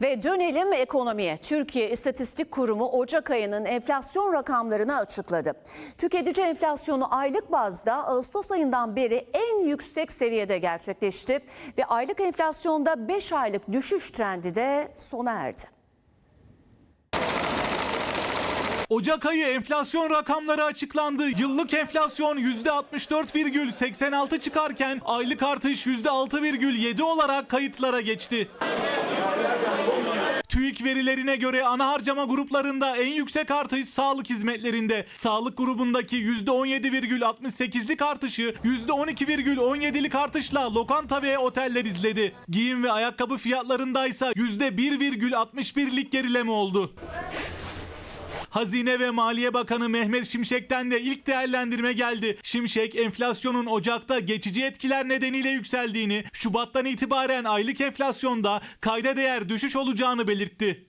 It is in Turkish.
Ve dönelim ekonomiye. Türkiye İstatistik Kurumu Ocak ayının enflasyon rakamlarını açıkladı. Tüketici enflasyonu aylık bazda Ağustos ayından beri en yüksek seviyede gerçekleşti ve aylık enflasyonda 5 aylık düşüş trendi de sona erdi. Ocak ayı enflasyon rakamları açıklandı. Yıllık enflasyon %64,86 çıkarken aylık artış %6,7 olarak kayıtlara geçti. TÜİK verilerine göre ana harcama gruplarında en yüksek artış sağlık hizmetlerinde. Sağlık grubundaki %17,68'lik artışı %12,17'lik artışla lokanta ve oteller izledi. Giyim ve ayakkabı fiyatlarındaysa %1,61'lik gerileme oldu. Hazine ve Maliye Bakanı Mehmet Şimşek'ten de ilk değerlendirme geldi. Şimşek enflasyonun Ocak'ta geçici etkiler nedeniyle yükseldiğini, Şubat'tan itibaren aylık enflasyonda kayda değer düşüş olacağını belirtti.